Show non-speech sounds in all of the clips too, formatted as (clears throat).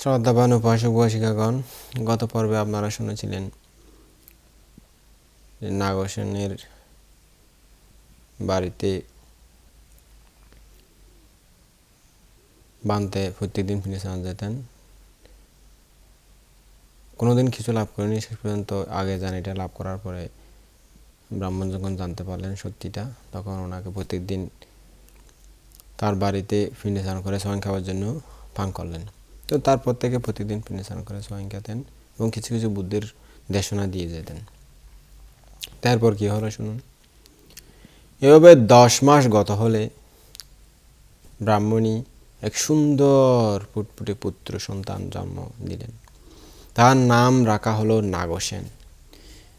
শ্রদ্ধাবান উপাসক উপাসিকাগণ গত পর্বে আপনারা শুনেছিলেন নাগসেনের বাড়িতে বানতে প্রত্যেকদিন ফিনিশান যেতেন কোনোদিন কিছু লাভ করেনি, শেষ পর্যন্ত আগে জানিটা লাভ করার পরে ব্রাহ্মণ যখন জানতে পারলেন সত্যিটা। তখন ওনাকে প্রত্যেকদিন তার বাড়িতে ফিনিশান করে স্বয়ং খাওয়ার জন্য পান করলেন। তো তারপর থেকে প্রতিদিন ফিনিশান করে স্বয়ং খেতেন এবং কিছু কিছু বুদ্ধির দেশনা দিয়ে যেতেন তারপর কি হলো শুনুন? এভাবে দশ মাস গত হলে ব্রাহ্মণী এক সুন্দর ফুটফুটে পুত্র সন্তান জন্ম দিলেন। তার নাম রাখা হলো নাগসেন।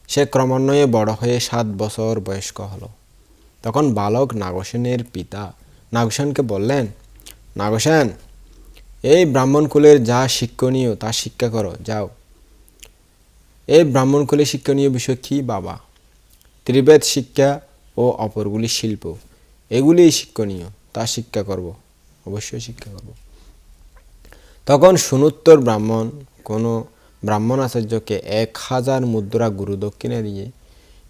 সে ক্রমান্বয়ে বড় হয়ে সাত বছর বয়স্ক হলো। তখন বালক নাগসেনের পিতা নাগসেনকে বললেন, নাগসেন এই ব্রাহ্মণ কুলের যা শিক্ষণীয়, তা শিক্ষা করো, যাও। এই ব্রাহ্মণ কুলের শিক্ষণীয় বিষয় কি, বাবা? ত্রিবেদ শিক্ষা ও অপরগুলি শিল্প। এগুলি শিক্ষণীয়, তা শিক্ষা করব, অবশ্যই শিক্ষা করব। তখন সুনোত্তর ব্রাহ্মণ, কোনো ব্রাহ্মণ আচার্যকে এক হাজার মুদ্রা গুরু দক্ষিণে দিয়ে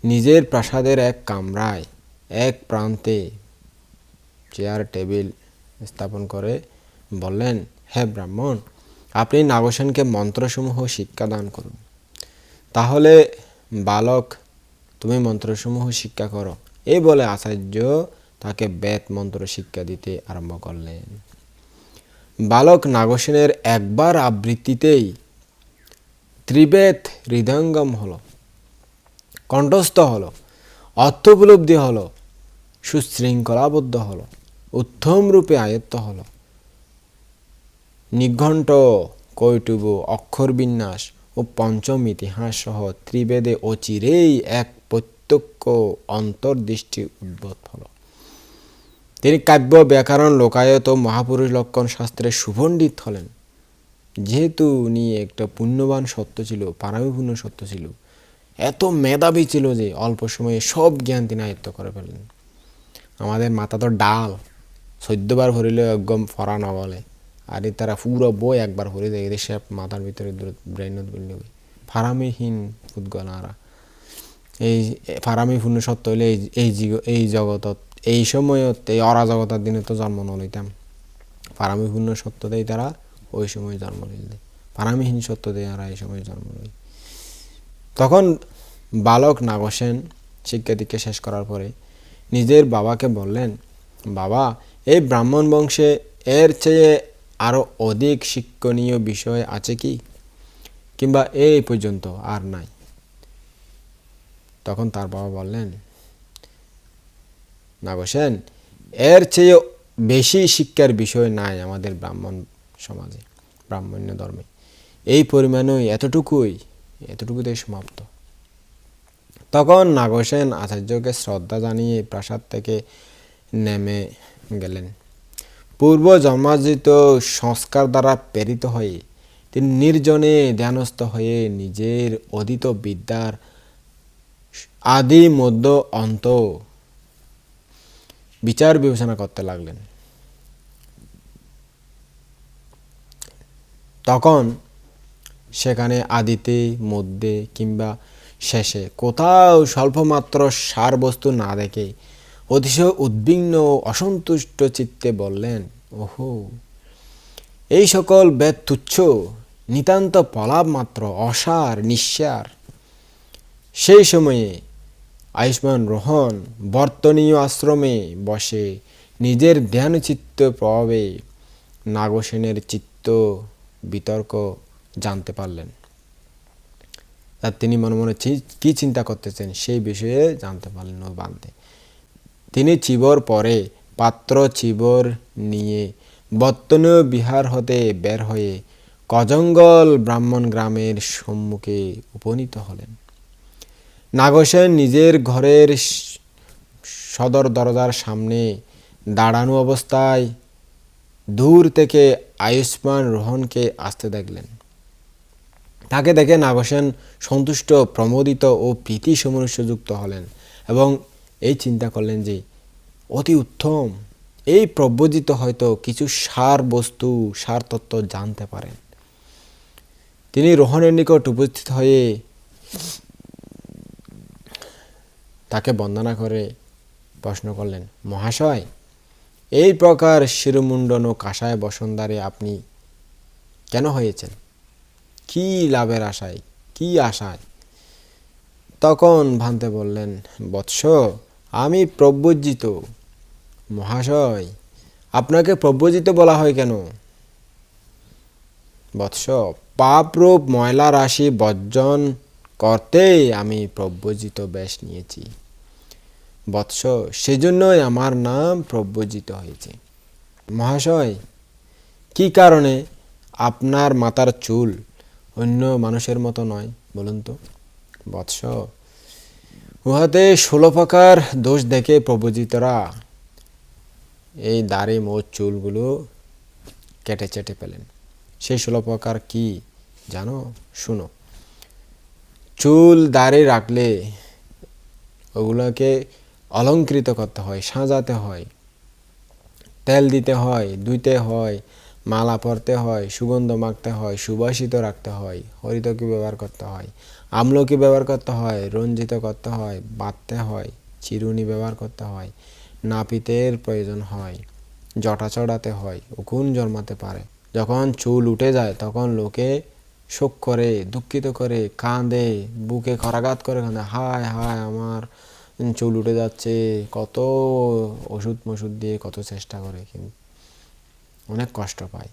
নিজের প্রাসাদের এক কামরায়, এক প্রান্তে চেয়ার টেবিল স্থাপন করে বললেন হে ব্রাহ্মণ, আপনি নাগসেনকে মন্ত্রসমূহ শিক্ষাদান করুন। তাহলে বালক, তুমি মন্ত্রসমূহ শিক্ষা করো। এই বলে আচার্য তাকে বেদ মন্ত্র শিক্ষা দিতে আরম্ভ করলেন। বালক নাগসেনের একবার আবৃত্তিতেই ত্রিবেদ হৃদয়ঙ্গম হলো, কণ্ঠস্থ হলো অর্থ উপলব্ধি হলো, সুশৃঙ্খলাবদ্ধ হলো, উত্তম রূপে আয়ত্ত হলো। নিঘণ্ট অক্ষর বিন্যাস ও পঞ্চম ইতিহাস সহ ত্রিবেদে অচিরেই এক প্রত্যক্ষ অন্তর্দৃষ্টি উদ্বোধ হল। তিনি কাব্য, ব্যাকরণ, লোকায়ত মহাপুরুষ লক্ষণ শাস্ত্রে সুপণ্ডিত হলেন। যেহেতু উনি একটা পুণ্যবান সত্য ছিল পারামিপূর্ণ সত্য ছিল, এত মেধাবী ছিল যে অল্প সময়ে সব জ্ঞান তিনি আয়ত্ত করে ফেললেন। আমাদের মাথা তো ডাল, সদ্যবার ভরিলে একদম ফরা না বলে। আর তারা পুরো বই একবার ভরে দেয়, এদের সে মাথার ভিতরে ব্রেনত বললে ফারামিহীন ফুদগলারা এই ফারামি ফারামিপূর্ণ সত্য হইলে এই এই এই জগতত এই সময়ত এই অরাজগতার দিনে তো জন্ম নলইতাম ফারামিপূর্ণ সত্য দেয় তারা, ওই সময় জন্ম নিলে ফারামিহীন সত্য দেয় তারা, এই সময় জন্ম লই তখন বালক নাগসেন শিক্ষা দীক্ষা শেষ করার পরে নিজের বাবাকে বললেন, বাবা, এই ব্রাহ্মণ বংশে এর চেয়ে আরও অধিক শিক্ষণীয় বিষয় আছে কি? কিংবা এই পর্যন্ত আর নাই। তখন তার বাবা বললেন নাগসেন এর চেয়ে বেশি শিক্ষার বিষয় নাই আমাদের ব্রাহ্মণ সমাজে, ব্রাহ্মণ্য ধর্মে। এই পরিমাণই এতটুকুই, এতটুকুতেই সমাপ্ত। তখন নাগসেন আচার্যকে শ্রদ্ধা জানিয়ে প্রাসাদ থেকে নেমে গেলেন। পূর্ব জন্মার্জিত সংস্কার দ্বারা প্রেরিত হয়ে তিনি নির্জনে ধ্যানস্থ হয়ে নিজের অধীত বিদ্যার আদি মধ্য অন্ত বিচার বিবেচনা করতে লাগলেন। তখন সেখানে আদিতে, মধ্যে কিংবা শেষে কোথাও স্বল্পমাত্র সার বস্তু না দেখে অতিশয় উদ্বিগ্ন অসন্তুষ্ট চিত্তে বললেন, ওহো, এই সকল বেদ তুচ্ছ নিতান্ত পলাপ মাত্র, অসার, নিঃসার। সেই সময়ে আয়ুষ্মান রোহন বর্তনীয় আশ্রমে বসে নিজের ধ্যানচিত্ত প্রভাবে নাগসেনের চিত্ত বিতর্ক জানতে পারলেন। আর তিনি মনে মনে কি চিন্তা করতেছেন সেই বিষয়ে জানতে পারলেন ও বানতে তিনি চিবর পরে পাত্র চিবর নিয়ে। বর্তনীয় বিহার হতে বের হয়ে। কজঙ্গল ব্রাহ্মণ গ্রামের সম্মুখে উপনীত হলেন। নাগসেন নিজের ঘরের সদর দরজার সামনে দাঁড়ানো অবস্থায় দূর থেকে আয়ুষ্মান রোহনকে আসতে দেখলেন। তাকে দেখে নাগসেন সন্তুষ্ট প্রমোদিত ও প্রীতি সমনুষ্যযুক্ত হলেন এবং এই চিন্তা করলেন যে, অতি উত্তম। এই প্রব্রজিত হয়তো কিছু সার বস্তু, সার তত্ত্ব জানতে পারেন। তিনি রোহনের নিকট উপস্থিত হয়ে তাকে বন্দনা করে প্রশ্ন করলেন, মহাশয়, এই প্রকার শিরোমুণ্ডন ও কাষায় বসন্দারে আপনি কেন হয়েছেন? কি লাভের আশায়? কি আশায়? তখন ভান্তে বললেন, বৎস আমি প্রব্রজিত। মহাশয়, আপনাকে প্রব্রজিত বলা হয় কেন? বৎস, পাপরূপ ময়লা রাশি বর্জন করতেই আমি প্রব্রজিত বেশ নিয়েছি। বৎস, সেজন্যই আমার নাম প্রব্রজিত হয়েছে। মহাশয়, কি কারণে আপনার মাথার চুল অন্য মানুষের মতো নয়, বলুন তো? বৎস উহাতে ষোলো প্রকার দোষ দেখে প্রব্রজিতরা এই দাড়ি মোট চুলগুলো কেটে চেটে পেলেন। সেই ষোলো প্রকার কি জানো? শুনো। চুল, দাড়ি রাখলে ওগুলোকে অলঙ্কৃত করতে হয়, সাজাতে হয়। তেল দিতে হয়, ধুইতে হয়, মালা পরতে হয়, সুগন্ধ মাখতে হয়, সুবাসিত রাখতে হয়, হরিতকি ব্যবহার করতে হয়। আমলকি ব্যবহার করতে হয়, রঞ্জিত করতে হয়, বাঁধতে হয়, চিরুনি ব্যবহার করতে হয়, নাপিতের প্রয়োজন হয়, জটা চড়াতে হয়, উকুন জন্মাতে পারে। যখন চুল উঠে যায়, তখন লোকে শোক করে, দুঃখিত করে, কাঁদে, বুকে খরাঘাত করে কাঁদে, হায় হায়, আমার চুল উঠে যাচ্ছে, কত ওষুধ মষুধ দিয়ে কত চেষ্টা করে কিন্তু অনেক কষ্ট পায়।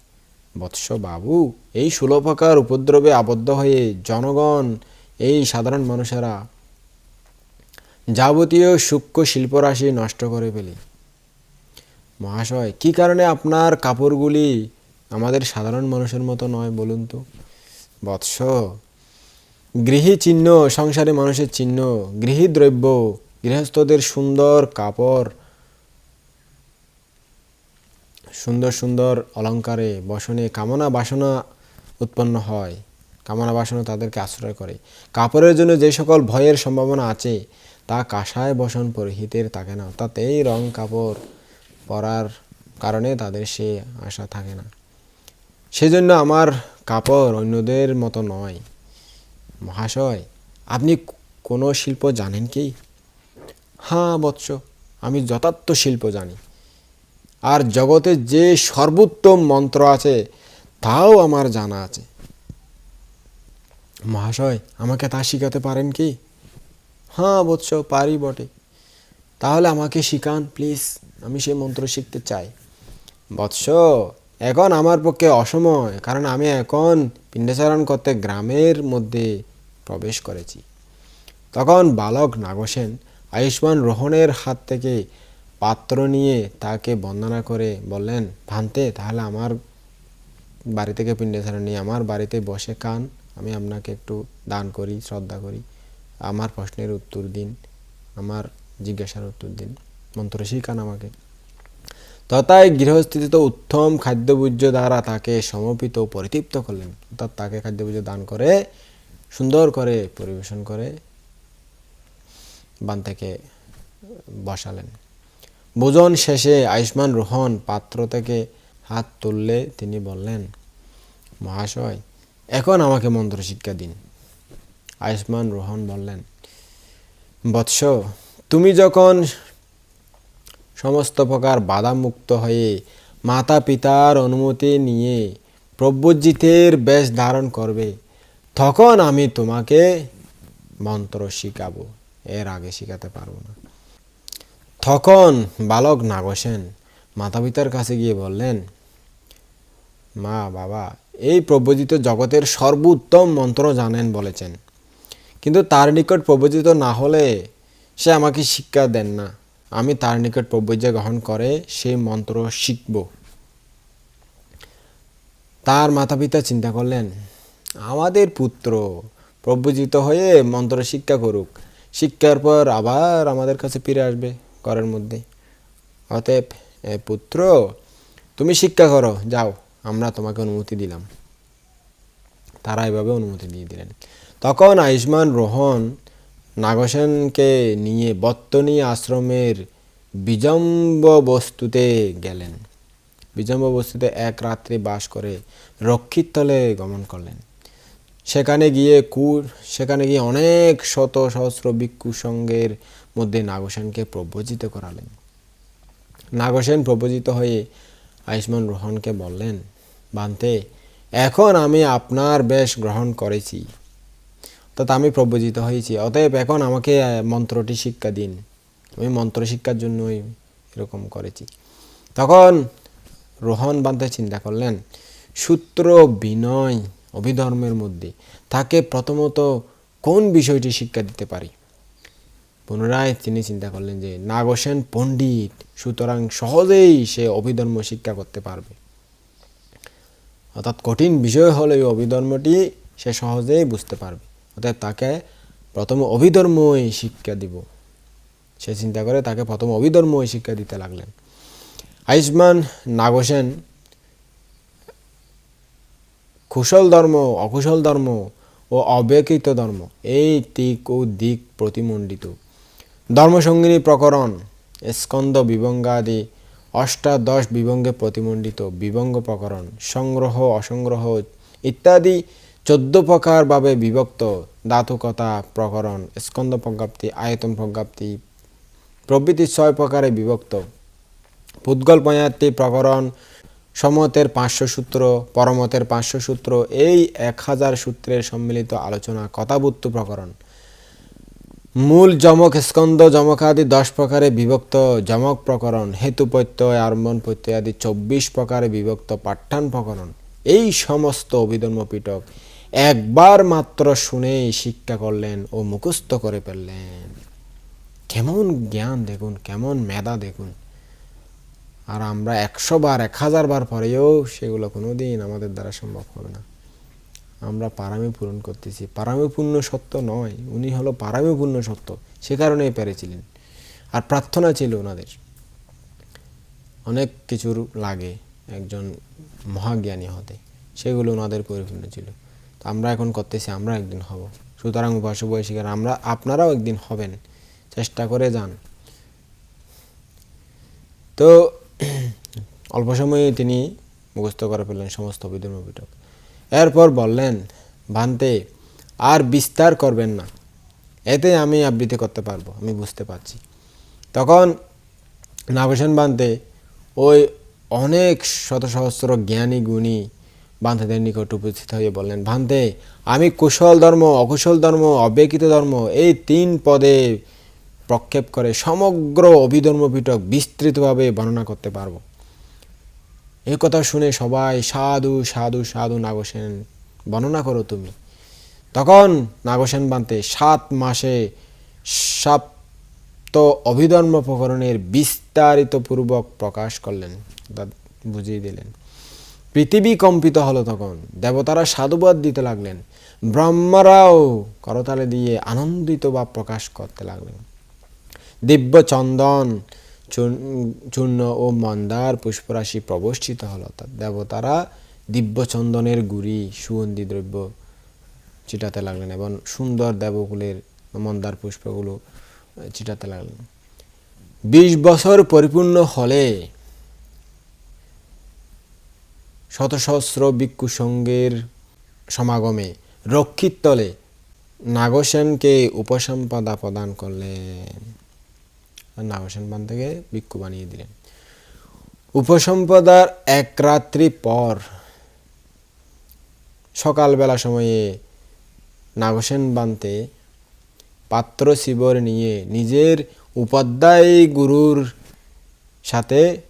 বৎস বাবু, এই ষোলো প্রকার উপদ্রবে আবদ্ধ হয়ে জনগণ এই সাধারণ মানুষেরা যাবতীয় সূক্ষ্ম শিল্পরাশি নষ্ট করে ফেলি। মহাশয়, কি কারণে আপনার কাপড়গুলি আমাদের সাধারণ মানুষের মতো নয় বলুন তো? বৎস, গৃহী চিহ্ন, সংসারে মানুষের চিহ্ন, গৃহী দ্রব্য, গৃহস্থদের সুন্দর কাপড়, সুন্দর সুন্দর অলঙ্কারে, বসনে, কামনা বাসনা উৎপন্ন হয়। কামনা বাসনা তাদেরকে আশ্রয় করে। কাপড়ের জন্য যে সকল ভয়ের সম্ভাবনা আছে, তা কাঁসায় বসন পরিহিতের থাকে না। অর্থাৎ এই রং কাপড় পরার কারণে তাদের সে আশা থাকে না। সেজন্য আমার কাপড় অন্যদের মতো নয়। মহাশয়, আপনি কোনো শিল্প জানেন কি? হ্যাঁ বৎস, আমি যথার্থ শিল্প জানি। আর জগতে যে সর্বোত্তম মন্ত্র আছে, তাও আমার জানা আছে। মহাশয়, আমাকে তা শিখাতে পারেন কি? হ্যাঁ বৎস, পারি বটে। তাহলে আমাকে শিখান প্লিজ আমি সেই মন্ত্র শিখতে চাই। বৎস, এখন আমার পক্ষে অসময়, কারণ আমি এখন পিণ্ডাচারণ করতে গ্রামের মধ্যে প্রবেশ করেছি। তখন বালক নাগসেন আয়ুষ্মান রোহণের হাত থেকে পাত্র নিয়ে তাকে বন্দনা করে বললেন, ভান্তে, তাহলে আমার বাড়ি থেকে পিণ্ডাচারণ নিয়ে, আমার বাড়িতে বসে কান। আমি আপনাকে একটু দান করি, শ্রদ্ধা করি। আমার প্রশ্নের উত্তর দিন, আমার জিজ্ঞাসার উত্তর দিন। মন্ত্র শিখান আমাকে। তথায় গৃহস্থিত উত্তম খাদ্যবুজ্য দ্বারা তাকে সমর্পিত পরিতৃপ্ত করলেন। অর্থাৎ তাকে খাদ্যবুজ্য দান করে, সুন্দর করে পরিবেশন করে, বান থেকে বসালেন। ভোজন শেষে আয়ুষ্মান রোহন পাত্র থেকে হাত তুললে তিনি বললেন, মহাশয় এখন আমাকে মন্ত্র শিক্ষা দিন। আয়ুষ্মান রোহন বললেন, বৎস, তুমি যখন সমস্ত প্রকার বাধামুক্ত হয়ে মাতা পিতার অনুমতি নিয়ে প্রব্রজিতের বেশ ধারণ করবে, তখন আমি তোমাকে মন্ত্র শিখাবো। এর আগে শিখাতে পারব না। তখন বালক নাগসেন মাতা পিতার কাছে গিয়ে বললেন, মা, বাবা এই প্রব্রজিত জগতের সর্বোত্তম মন্ত্র জানেন বলেছেন। কিন্তু তার নিকট প্রব্রজিত না হলে সে আমাকে শিক্ষা দেন না। আমি তার নিকট প্রব্রজ্য গ্রহণ করে সেই মন্ত্র শিখব। তার মাতা পিতা চিন্তা করলেন, আমাদের পুত্র প্রব্রজিত হয়ে মন্ত্র শিক্ষা করুক। শিক্ষার পর আবার আমাদের কাছে ফিরে আসবে ঘরের মধ্যে। অতএব পুত্র, তুমি শিক্ষা করো, যাও। আমরা তোমাকে অনুমতি দিলাম। তারা এভাবে অনুমতি দিয়ে দিলেন। তখন আয়ুষ্মান রোহন নাগসেনকে নিয়ে বত্তনী আশ্রমের বিজম্ব বস্তুতে গেলেন। বিজম্ব বস্তুতে এক রাত্রি বাস করে রক্ষিত তলে গমন করলেন। সেখানে গিয়ে কুর সেখানে গিয়ে অনেক শত সহস্র ভিক্ষু সঙ্গের মধ্যে নাগসেনকে প্রব্রজিত করালেন। নাগসেন প্রব্রজিত হয়ে আয়ুষ্মান রোহনকে বললেন, বান্তে, এখন আমি আপনার বেশ গ্রহণ করেছি। অর্থাৎ আমি প্রব্রজিত হয়েছি। অতএব এখন আমাকে মন্ত্রটি শিক্ষা দিন। আমি মন্ত্র শিক্ষার জন্যই এরকম করেছি। তখন রোহন বান্তে চিন্তা করলেন, সূত্র বিনয় অভিধর্মের মধ্যে তাকে প্রথমত কোন বিষয়টি শিক্ষা দিতে পারি? পুনরায় তিনি চিন্তা করলেন যে নাগসেন পণ্ডিত, সুতরাং সহজেই সে অভিধর্ম শিক্ষা করতে পারবে। অর্থাৎ কঠিন বিষয় হলে এই অভিধর্মটি সে সহজেই বুঝতে পারবে। অর্থাৎ তাকে প্রথমে অভিধর্মই শিক্ষা দিব। সে চিন্তা করে তাকে প্রথম অভিধর্মই শিক্ষা দিতে লাগলেন। আয়ুষ্মান নাগসেন কুশল ধর্ম, অকুশল ধর্ম ও অব্যকৃত ধর্ম, এই দিক ও দিক প্রতিমণ্ডিত। ধর্মসঙ্গিনী প্রকরণ, স্কন্দ বিভঙ্গাদি অষ্টাদশ বিভঙ্গে প্রতিমণ্ডিত বিভঙ্গ প্রকরণ, সংগ্রহ, অসংগ্রহ ইত্যাদি চোদ্দ প্রকারভাবে বিভক্ত ধাতুকতা প্রকরণ, স্কন্দ প্রজ্ঞাপ্তি আয়তন প্রজ্ঞাপ্তি প্রভৃতি ছয় প্রকারে বিভক্ত। পুদ্গল পঁয়াত্তি প্রকরণ, সমতের পাঁচশো সূত্র, পরমতের পাঁচশো সূত্র, এই এক হাজার সূত্রের সম্মিলিত আলোচনা, কথাবুত্তু প্রকরণ। মূল যমক স্কন্দ যমক আদি দশ প্রকারে বিভক্ত যমক প্রকরণ, হেতু প্রত্যয় আরম্ভন প্রত্যয় আদি চব্বিশ প্রকারে বিভক্ত পাঠ্যান প্রকরণ। এই সমস্ত অভিধর্ম পিটক একবার মাত্র শুনেই শিক্ষা করলেন ও মুখস্থ করে ফেললেন। কেমন জ্ঞান দেখুন, কেমন মেধা দেখুন। আর আমরা একশো বার, এক হাজার বার পরেও সেগুলো কোনো দিন আমাদের দ্বারা সম্ভব হবে না। আমরা পারামি পূরণ করতেছি। পারামি পূর্ণ সত্য নয়, উনি হলো পারামি পূর্ণ সত্য, সে কারণেই পেরেছিলেন। আর প্রার্থনা ছিল ওনাদের। অনেক কিছুর লাগে একজন মহাজ্ঞানী হতে, সেগুলো ওনাদের পরিপূর্ণ ছিল। তো আমরা এখন করতেছি, আমরা একদিন হব। সুতরাং উপাস বয়সিকার আমরা, আপনারাও একদিন হবেন। চেষ্টা করে যান। তো, (clears throat) অল্প সময়ে তিনি মুখস্থ করে ফেললেন সমস্ত অভিধর্ম পিটক এরপর বললেন, ভান্তে, আর বিস্তার করবেন না। এতে আমি আবৃত্তি করতে পারব, আমি বুঝতে পারছি। তখন নাগসেন বান্তে ওই অনেক শত সহস্র জ্ঞানী গুণী বান্তেদের নিকট উপস্থিত হয়ে বললেন, ভান্তে, আমি কুশল ধর্ম, অকুশল ধর্ম অব্যকৃত ধর্ম, এই তিন পদে প্রক্ষেপ করে সমগ্র অভিধর্ম পিটক বিস্তৃতভাবে বর্ণনা করতে পারব। এই কথা শুনে সবাই সাধু সাধু সাধু নাগসেন বর্ণনা করো তুমি। তখন নাগসেন বান্তে সাত মাসে সাপ্ত অভিধর্ম প্রকরণের বিস্তারিত পূর্বক প্রকাশ করলেন বুঝিয়ে দিলেন। পৃথিবী কম্পিত হলো তখন, দেবতারা সাধুবাদ দিতে লাগলেন, ব্রহ্মারাও করতালে দিয়ে আনন্দিত বা প্রকাশ করতে লাগলেন। দিব্য চন্দন চূর্ণ- ও মন্দার পুষ্পরাশি প্রবর্ষিত হল। অর্থাৎ দেবতারা দিব্য চন্দনের গুড়ি, সুগন্ধি দ্রব্য চিটাতে লাগলেন এবং সুন্দর দেবকুলের মন্দার পুষ্পগুলো চিটাতে লাগলেন। বিশ বছর পরিপূর্ণ হলে শত সহস্র ভিক্ষু সঙ্গের সমাগমে রক্ষিত তলে নাগসেনকে উপসম্পদা প্রদান করলেন। নাগসেন বান থেকে ভিক্ষু বানিয়ে দিলেন। উপসম্পদার এক রাত্রি পর সকালবেলা সময়ে নাগসেন বানতে পাত্র শিবর নিয়ে নিজের উপাধ্যায় গুরুর সাথে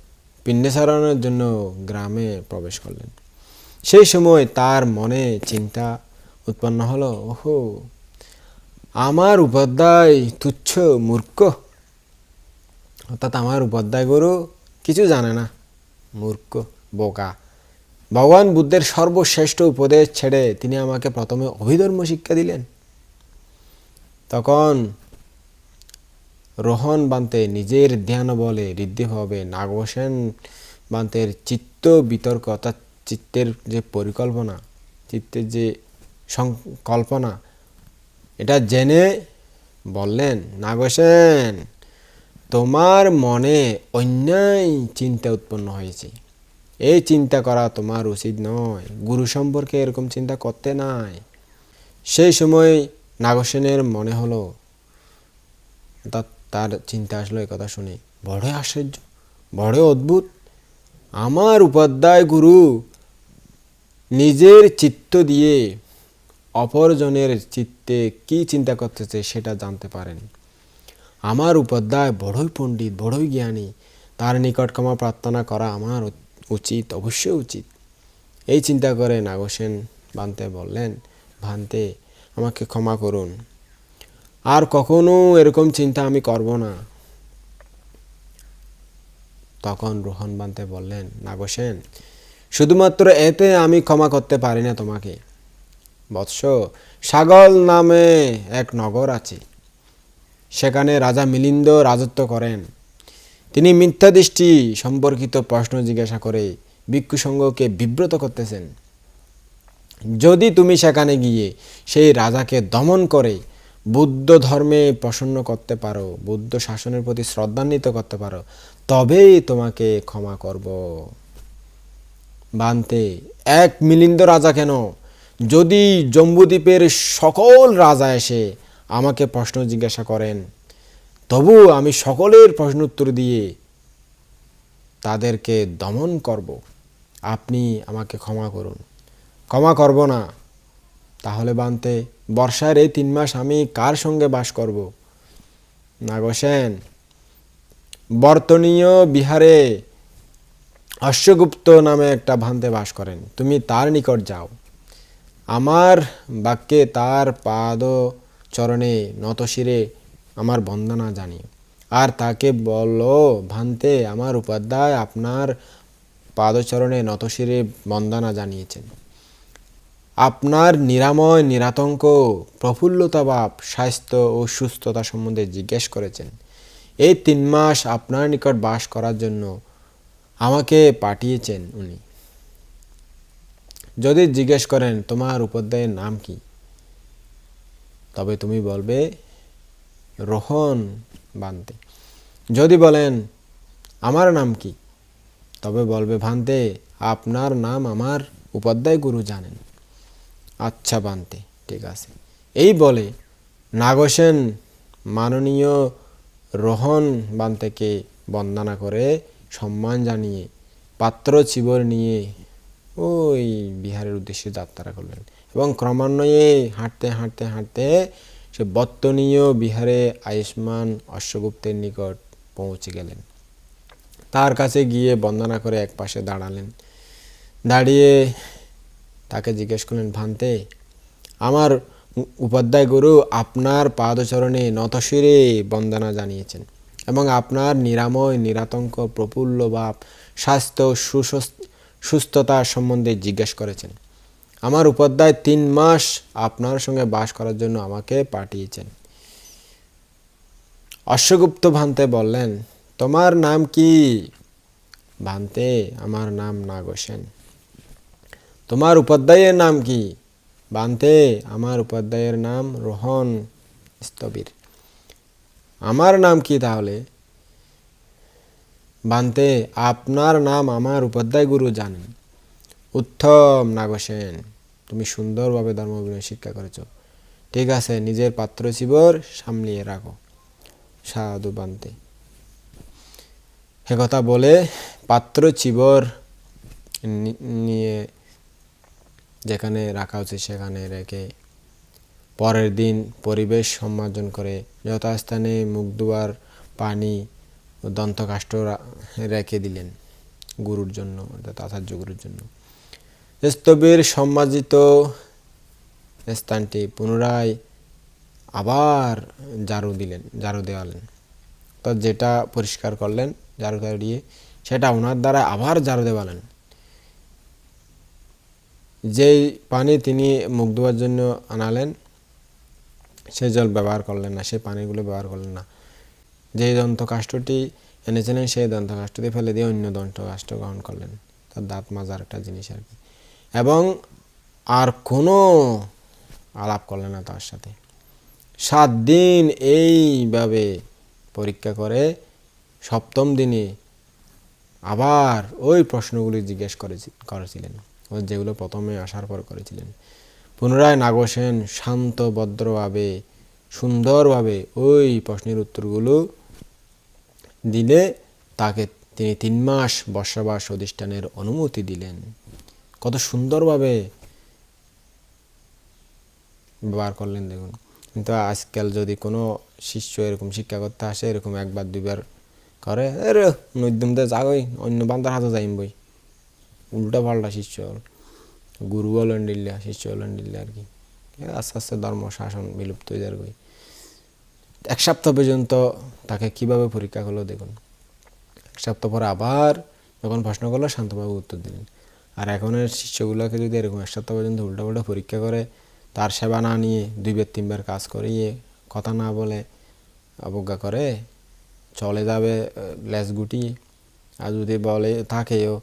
পিণ্ডেসারণের জন্য গ্রামে প্রবেশ করলেন। সেই সময় তার মনে চিন্তা উৎপন্ন হলো, ওহো, আমার উপাধ্যায় তুচ্ছ মূর্খ। অর্থাৎ আমার উপাধ্যায় গুরু কিছু জানে না। মূর্খ বোকা ভগবান বুদ্ধের সর্বশ্রেষ্ঠ উপদেশ ছেড়ে তিনি আমাকে প্রথমে অভিধর্ম শিক্ষা দিলেন। তখন রোহন বান্তে নিজের ধ্যান বলে ঋদ্ধিভাবে নাগসেন বান্তের চিত্ত বিতর্ক অর্থাৎ চিত্তের যে পরিকল্পনা চিত্তের যে সংকল্পনা, এটা জেনে বললেন নাগসেন তোমার মনে অন্যায় চিন্তা উৎপন্ন হয়েছে। এই চিন্তা করা তোমার উচিত নয়। গুরু সম্পর্কে এরকম চিন্তা করতে নাই। সেই সময় নাগসেনের মনে হলো তার চিন্তা আসলো কথা শুনে। বড় আশ্চর্য, বড় অদ্ভুত। আমার উপাধ্যায় গুরু নিজের চিত্ত দিয়ে অপরজনের চিত্তে কি চিন্তা করতেছে সেটা জানতে পারেন। আমার উপাধ্যায় বড়ই পণ্ডিত, বড়ই জ্ঞানী। তার নিকট ক্ষমা প্রার্থনা করা আমার উচিত, অবশ্যই উচিত। এই চিন্তা করে নাগসেন ভান্তে বললেন, ভান্তে, আমাকে ক্ষমা করুন। আর কখনো এরকম চিন্তা আমি করব না। তখন রোহন বান্তে বললেন, নাগসেন, শুধুমাত্র এতে আমি ক্ষমা করতে পারি না তোমাকে। বৎস, সাগল নামে এক নগর আছে। সেখানে রাজা মিলিন্দ রাজত্ব করেন। তিনি মিথ্যা দৃষ্টি সম্পর্কিত প্রশ্ন জিজ্ঞাসা করে ভিক্ষু সংঘকে বিব্রত করতেছেন। যদি তুমি সেখানে গিয়ে সেই রাজাকে দমন করে বুদ্ধ ধর্মে প্রসন্ন করতে পারো, বুদ্ধ শাসনের প্রতি শ্রদ্ধান্বিত করতে পারো, তবেই তোমাকে ক্ষমা করব। বানতে, এক মিলিন্দ রাজা কেন? যদি জম্বুদ্বীপের সকল রাজা এসে আমাকে প্রশ্ন জিজ্ঞাসা করেন, তবু আমি সকলের প্রশ্ন উত্তর দিয়ে তাদেরকে দমন করব। আপনি আমাকে ক্ষমা করুন। ক্ষমা করব না। তাহলে বানতে, বর্ষার এই তিন মাস আমি কার সঙ্গে বাস করব? নাগসেন বর্তনীয় বিহারে অশ্বগুপ্ত নামে একটা ভান্তে বাস করেন। তুমি তার নিকট যাও। আমার বাক্যে তার পাদ চরণে নতশিরে আমার বন্দনা জানিও। আর তাকে বলো, ভান্তে, আমার উপাধ্যায় আপনার পাদচরণে নতশিরে বন্দনা জানিয়েছেন। আপনার নিরাময়, নিরাতঙ্ক প্রফুল্লতাভাব স্বাস্থ্য ও সুস্থতা সম্বন্ধে জিজ্ঞেস করেছেন। এই তিন মাস আপনার নিকট বাস করার জন্য আমাকে পাঠিয়েছেন উনি। যদি জিজ্ঞেস করেন, তোমার উপাধ্যায়ের নাম কি? তবে তুমি বলবে, রোহন বান্তে যদি বলেন, আমার নাম কি? তবে বলবে, ভান্তে, আপনার নাম আমার উপাধ্যায় গুরু জানেন। আচ্ছা বান্তে ঠিক আছে। এই বলে নাগসেন মাননীয় রোহন বান্তেকে বন্দনা করে সম্মান জানিয়ে পাত্র চিবর নিয়ে ওই বিহারের উদ্দেশ্যে যাত্রা করলেন। এবং ক্রমান্বয়ে হাঁটতে হাঁটতে হাঁটতে সে বত্তনীয় বিহারে আয়ুষ্মান অশ্বগুপ্তের নিকট পৌঁছে গেলেন। তার কাছে গিয়ে বন্দনা করে এক পাশে দাঁড়ালেন। দাঁড়িয়ে তাকে জিজ্ঞেস করলেন, ভান্তে, আমার উপাধ্যায় গুরু আপনার পাদচরণে নতশিরে বন্দনা জানিয়েছেন এবং আপনার নিরাময়, নিরাতঙ্ক, প্রফুল্ল ভাব, স্বাস্থ্য সুস্থতা সম্বন্ধে জিজ্ঞেস করেছেন। আমার উপাধ্যায় তিন মাস আপনার সঙ্গে বাস করার জন্য আমাকে পাঠিয়েছেন। অশ্বগুপ্ত ভান্তে বললেন, তোমার নাম কি? ভান্তে, আমার নাম নাগসেন। তোমার উপাধ্যায়ের নাম কি? বান্তে আমার উপাধ্যায়ের নাম রোহন স্তবির আমার নাম কি তাহলে? বান্তে আপনার নাম আমার উপাধ্যায় গুরু জানেন। উত্তম নাগসেন তুমি সুন্দরভাবে ধর্মবিনয় শিক্ষা করেছ। ঠিক আছে, নিজের পাত্র চিবর সামলিয়ে রাখো। সাধু বান্তে। কথা বলে, পাত্র চিবর নিয়ে যেখানে রাখা উচিত সেখানে রেখে পরের দিন পরিবেশ সম্মার্জন করে যথাস্থানে মুখ দুয়ার পানি দন্তকাষ্ঠ রেখে দিলেন। গুরুর জন্য, অর্থাৎ আচার্য গুরুর জন্য। স্তবের সম্মানিত স্থানটি পুনরায় আবার জারু দিলেন জারু দেওয়ালেন। তো যেটা পরিষ্কার করলেন, ঝাড়ু দিয়ে সেটা ওনার দ্বারা আবার জারু দেওয়ালেন। যেই পানি তিনি মুখ ধোয়ার জন্য আনালেন, সে জল ব্যবহার করলেন না সেই পানিগুলো ব্যবহার করলেন না। যে দন্ত কাষ্ঠটি এনেছিলেন, সেই দন্ত কাষ্ঠটি ফেলে দিয়ে অন্য দন্ত কাষ্ঠ গ্রহণ করলেন। তার দাঁত মাজার একটা জিনিস আর কি। এবং আর কোনো আলাপ করলে না তার সাথে। সাত দিন এইভাবে পরীক্ষা করে সপ্তম দিনে আবার ওই প্রশ্নগুলি জিজ্ঞেস করেছি, করেছিলেন। ও যেগুলো প্রথমে আসার পর করেছিলেন। পুনরায় নাগসেন শান্ত, ভদ্রভাবে, সুন্দরভাবে ওই প্রশ্নের উত্তরগুলো দিলে তাকে তিনি তিন মাস বসবাস অধিষ্ঠানের অনুমতি দিলেন। কত সুন্দরভাবে ব্যবহার করলেন দেখুন। কিন্তু আজকাল যদি কোনো শিষ্য এরকম শিক্ষা করতে আসে, এরকম একবার, দুইবার করে, আরে নৈদ্যমতে যাগই অন্য বান্দার হাতে যাইম বই। উল্টা পাল্টা শিষ্য হল। গুরু হলেন ডিল্লা শিষ্য হলেন ডিল্লা আর কি। আস্তে আস্তে ধর্ম, শাসন বিলুপ্ত হয়ে যার বই এক সপ্তাহ পর্যন্ত তাকে কীভাবে পরীক্ষা করল দেখুন। এক সপ্তাহ পরে আবার যখন প্রশ্ন করল, শান্তভাবে উত্তর দিলেন। আর এখনের শিষ্যগুলোকে যদি এরকম এক সপ্তাহ পর্যন্ত উল্টাপাল্টা পরীক্ষা করে, তার সেবা না নিয়ে, দুইবার, তিনবার কাজ করিয়ে, কথা না বলে, অবজ্ঞা করে, চলে যাবে লেস গুটিয়ে। আর যদি বলে, থাকেও,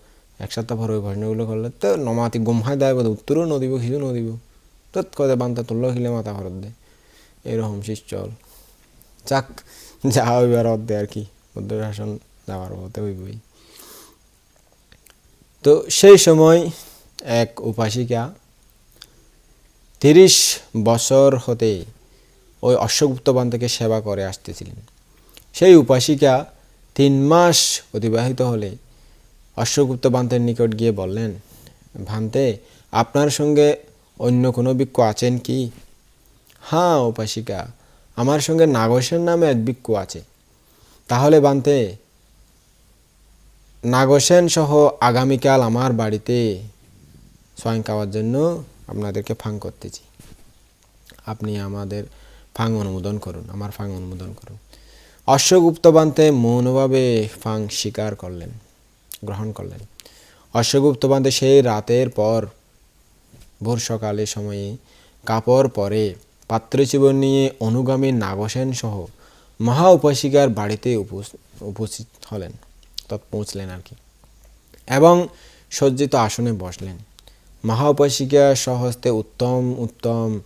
এক সপ্তাহ পরে ওই ঘটনাগুলো করলে, তো, নমাতি গুমহায় দেয় বোধ উত্তরও নদিব কিছু নদিব তো কদে বান্তা তুললো খিলে মাথা খরচ দেয় এরকম চল যাক যা হইবার অর্ধে আর কি। বুদ্ধ শাসন যাওয়ার হতে হইবই। তো সেই সময় এক উপাসিকা তিরিশ বছর হতে ওই অশ্বগুপ্ত থেকে সেবা করে আসতেছিলেন। সেই উপাসিকা তিন মাস অতিবাহিত হলে অশ্বগুপ্ত বান্তের নিকট গিয়ে বললেন, ভান্তে, আপনার সঙ্গে অন্য কোনো ভিক্ষু আছেন কি? হ্যাঁ উপাসিকা, আমার সঙ্গে নাগসের নামে এক ভিক্ষু আছে। তাহলে বান্তে নাগসেন সহ আগামীকাল আমার বাড়িতে স্বয়ং খাওয়ার জন্য আপনাদেরকে ফাং করতেছি। আপনি আমাদের ফাং অনুমোদন করুন, আমার ফাং অনুমোদন করুন। অশ্বগুপ্ত বান্তে মৌনভাবে ফাং স্বীকার করলেন, গ্রহণ করলেন। অশ্বগুপ্ত বান্তে সেই রাতের পর, ভোর সকালে সময়ে কাপড় পরে পাত্রজীবন নিয়ে অনুগামী নাগসেন সহ মহা উপাসিকার বাড়িতে উপস্থিত হলেন। তৎ পৌঁছলেন আর কি। এবং সজ্জিত আসনে বসলেন। মহা উপাসিকা সহস্তে উত্তম উত্তম,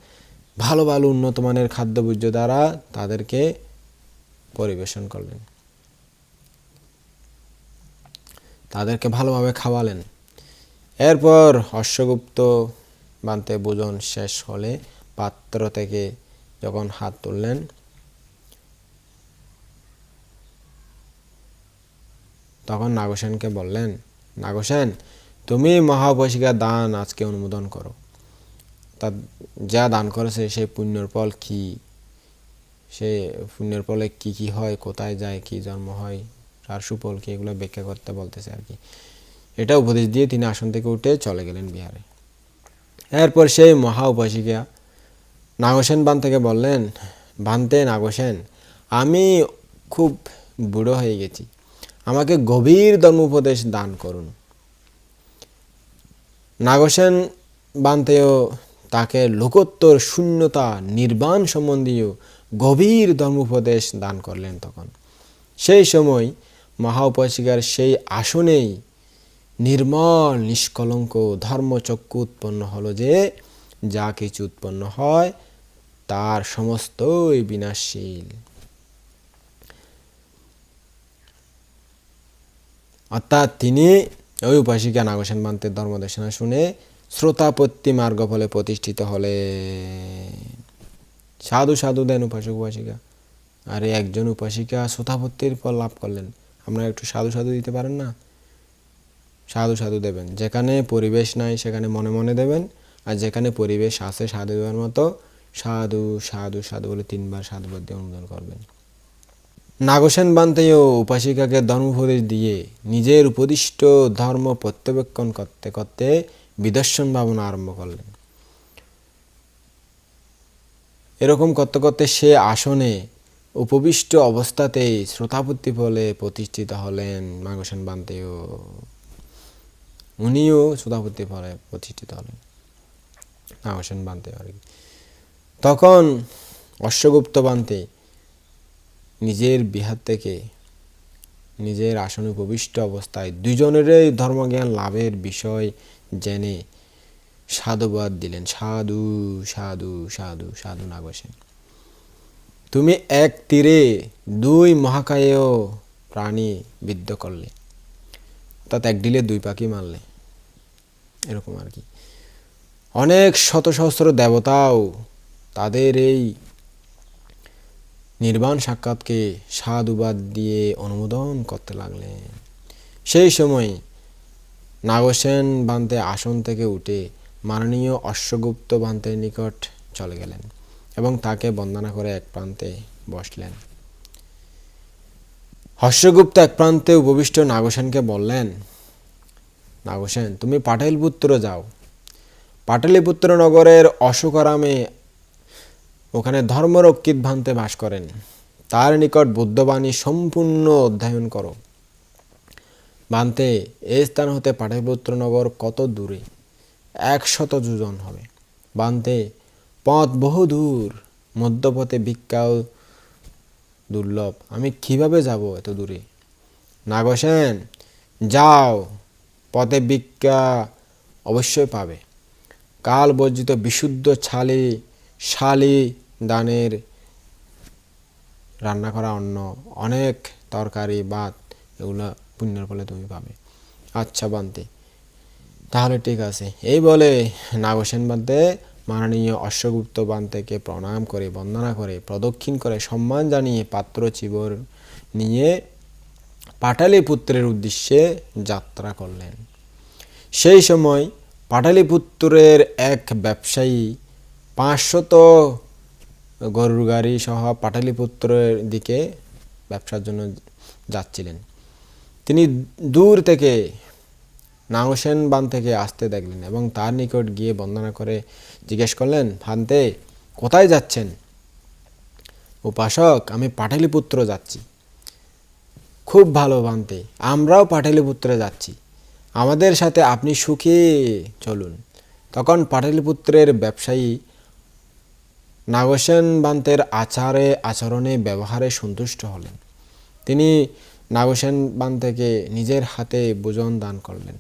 ভালো ভালো, উন্নত মানের খাদ্যবর্জ্য দ্বারা তাদেরকে পরিবেশন করলেন। তাদেরকে ভালোভাবে খাওয়ালেন। এরপর হর্ষগুপ্ত বানতে ভোজন শেষ হলে পাত্র থেকে যখন হাত তুললেন তখন নাগসেনকে বললেন, নাগসেন, তুমি মহাউপাসিকা দান আজকে অনুমোদন করো। তা যা দান করেছে সেই পুণ্যর ফল কি? সে পুণ্যের ফলে কি কি হয়? কোথায় যায়? কি জন্ম হয়? তার সুফল কি? এগুলো ব্যাখ্যা করতে বলতেছে আর কি। এটা উপদেশ দিয়ে তিনি আসন থেকে উঠে চলে গেলেন বিহারে। এরপর সেই মহা উপাসিকা নাগসেন বান থেকে বললেন, বানতে নাগসেন, আমি খুব বুড়ো হয়ে গেছি। আমাকে গভীর ধর্মোপদেশ দান করুন। নাগসেন বান্তেও তাকে লোকোত্তর শূন্যতা নির্বাণ সম্বন্ধীয় গভীর ধর্মোপদেশ দান করলেন তখন। সেই সময় মহা উপাসিকার সেই আসনেই নির্মল, নিষ্কলঙ্ক ধর্মচক্ষু উৎপন্ন হলো যে যা কিছু উৎপন্ন হয় তার সমস্তই বিনাশশীল। অর্থাৎ তিনি ওই উপাসিকা নাগসেন বান্তের ধর্মদেশনা শুনে শ্রোতাপত্তি মার্গ ফলে প্রতিষ্ঠিত হলে। সাধু সাধু দেন উপাসক উপাসিকা। আর একজন উপাসিকা শ্রোতাপত্তির ফল লাভ করলেন। আমরা একটু সাধু সাধু দিতে পারেন না? সাধু সাধু দেবেন। যেখানে পরিবেশ নাই, সেখানে মনে মনে দেবেন। আর যেখানে পরিবেশ আছে, সাধু দেওয়ার মতো, সাধু সাধু সাধু বলে তিনবার সাধুবাদ দিয়ে অনুমোদন করবেন। নাগসেন বান্তেও উপাসিকাকে ধর্মোপদেশ দিয়ে নিজের উপদিষ্ট ধর্ম প্রত্যবেক্ষণ করতে করতে বিদর্শন ভাবনা আরম্ভ করলেন। এরকম করতে করতে সে আসনে উপবিষ্ট অবস্থাতেই শ্রোতাপত্তি ফলে প্রতিষ্ঠিত হলেন নাগসেন বান্তেও। উনিও শ্রোতাপত্তি ফলে প্রতিষ্ঠিত হলেন নাগসেন বান্তে আর কি। তখন অশ্বগুপ্ত বান্তে নিজের বিহার থেকে নিজের আসনে উপবিষ্ট অবস্থায় দুজনেরই ধর্মজ্ঞান লাভের বিষয় জেনে সাধুবাদ দিলেন। সাধু সাধু সাধু সাধু নাগসেন তুমি এক তীরে দুই মহাকায় প্রাণী বিদ্ধ করলে। অর্থাৎ এক ডিলে দুই পাখি মারলে। এরকম আর কি। অনেক শত সহস্র দেবতাও তাদের এই নির্বাণ সাক্ষাৎকে সাধুবাদ দিয়ে অনুমোদন করতে লাগলেন। সেই সময় নাগসেন বান্তে আসন থেকে উঠে মাননীয় অশ্বগুপ্ত বান্তের নিকট চলে গেলেন এবং তাকে বন্দনা করে এক প্রান্তে বসলেন। হর্ষগুপ্ত এক প্রান্তে উপবিষ্ট নাগসেনকে বললেন, নাগসেন, তুমি পাটেলপুত্র যাও। পাটলিপুত্র নগরের অশোকারামে ওখানে ধর্মরক্ষিত ভান্তে বাস করেন। তার নিকট বুদ্ধবাণী সম্পূর্ণ অধ্যয়ন করো। ভান্তে এই স্থান হতে পাটলিপুত্র নগর কত দূরে? একশত যোজন হবে। বান্তে পথ বহু দূর। মধ্যপথে ভিক্ষাও দুর্লভ। আমি কীভাবে যাব এত দূরে? নাগসেন, যাও। পথে ভিক্ষা অবশ্যই পাবে। কাল বর্জিত বিশুদ্ধ ছালি শালি দানের রান্না করা অন্ন অনেক তরকারি ভাত এগুলো পুণ্যের ফলে তুমি পাবে। আচ্ছা বান্তে। তাহলে ঠিক আছে। এই বলে নাগসেন বান্তে মাননীয় অশ্বগুপ্ত বান্তেকে প্রণাম করে, বন্দনা করে, প্রদক্ষিণ করে সম্মান জানিয়ে পাত্র চিবর নিয়ে পাটালিপুত্রের উদ্দেশ্যে যাত্রা করলেন। সেই সময় পাটালিপুত্রের এক ব্যবসায়ী পাঁচশত গরুর গাড়ি সহ পাটালিপুত্রের দিকে ব্যবসার জন্য যাচ্ছিলেন। তিনি দূর থেকে নাগসেন বান থেকে আসতে দেখলেন এবং তার নিকট গিয়ে বন্দনা করে জিজ্ঞেস করলেন, ভান্তে, কোথায় যাচ্ছেন? উপাসক, আমি পাটালিপুত্র যাচ্ছি। খুব ভালো, ভান্তে, আমরাও পাটালিপুত্রে যাচ্ছি। আমাদের সাথে আপনি সুখে, চলুন। তখন পাটালিপুত্রের ব্যবসায়ী নাগসেন বান্তের আচারে, আচরণে, ব্যবহারে সন্তুষ্ট হলেন। তিনি নাগসেন বান্তেকে নিজের হাতে ভোজন দান করলেন।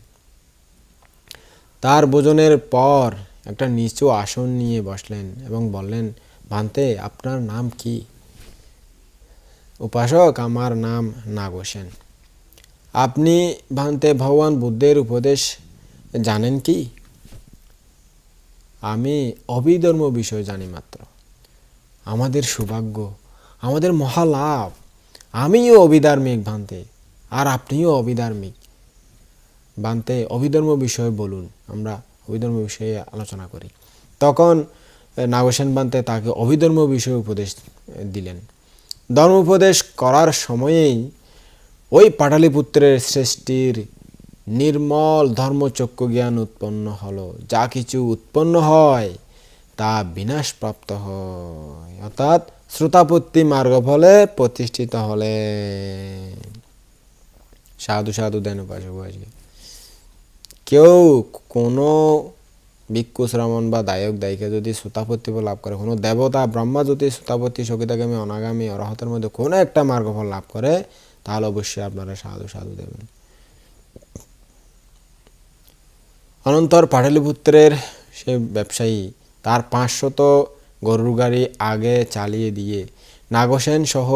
তার ভোজনের পর একটা নিচু আসন নিয়ে বসলেন এবং বললেন ভান্তে আপনার নাম কি? উপাসক, আমার নাম নাগসেন। আপনি ভান্তে ভগবান বুদ্ধের উপদেশ জানেন কি? আমি অবিধর্ম বিষয় জানি মাত্র। আমাদের সৌভাগ্য, আমাদের মহালাভ। আমিও অবিধার্মিক ভান্তে, আর আপনিও অবিধার্মিক। বানতে অভিধর্ম বিষয়ে বলুন, আমরা অভিধর্ম বিষয়ে আলোচনা করি। তখন নাগসেন বান্তে তাকে অভিধর্ম বিষয়ে উপদেশ দিলেন। ধর্ম উপদেশ করার সময়েই ওই পাটালিপুত্রের সৃষ্টির নির্মল ধর্মচক্ষু জ্ঞান উৎপন্ন হলো। যা কিছু উৎপন্ন হয় তা বিনাশপ্রাপ্ত হয়। অর্থাৎ শ্রোতাপত্তি মার্গ ফলে প্রতিষ্ঠিত হলে। সাধু সাধু দেন উপাসক কেউ কোনো ভিক্ষু শ্রামণ বা দায়ক, দায়িকা যদি শ্রোতাপত্তি লাভ করে, কোনো দেবতা, ব্রহ্মা যদি শ্রোতাপত্তি, সকিতাগামী, অনাগামী, অরহতের মধ্যে কোনো একটা মার্গফল লাভ করে, তাহলে অবশ্যই আপনারা সাধু সাধু দেবেন। অনন্তর পাটালিপুত্রের সে ব্যবসায়ী তার পাঁচশত গরুর গাড়ি আগে চালিয়ে দিয়ে নাগসেন সহ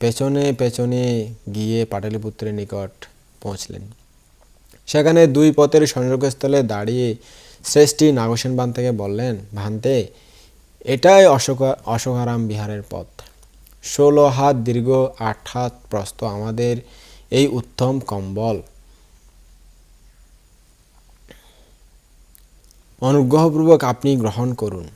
পেছনে পেছনে গিয়ে পাটালিপুত্রের নিকট পৌঁছলেন। সেখানে দুই পথের সংযোগস্থলে দাঁড়িয়ে শ্রেষ্ঠী নাগসেন বান থেকে বললেন, ভান্তে, এটাই অশোক, অশোকারাম বিহারের পথ। ষোলো হাত দীর্ঘ আট হাত প্রস্ত আমাদের এই উত্তম কম্বল। অনুগ্রহপূর্বক আপনি গ্রহণ করুন।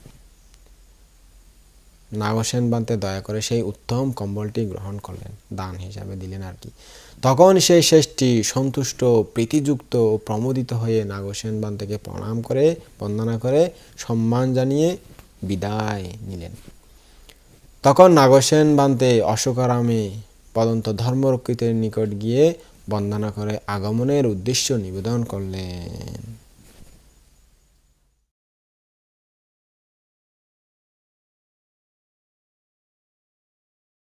নাগসেন বান্তে দয়া করে সেই উত্তম কম্বলটি গ্রহণ করলেন, দান হিসাবে দিলেন আর কি। তখন সেই শেষটি সন্তুষ্ট, প্রীতিযুক্ত ও প্রমোদিত হয়ে নাগসেন বান্তেকে প্রণাম করে, বন্দনা করে, সম্মান জানিয়ে বিদায় নিলেন। তখন নাগসেন বান্তে অশোকারামে পদন্ত ধর্মরক্ষিতের নিকট গিয়ে বন্দনা করে আগমনের উদ্দেশ্য নিবেদন করলেন।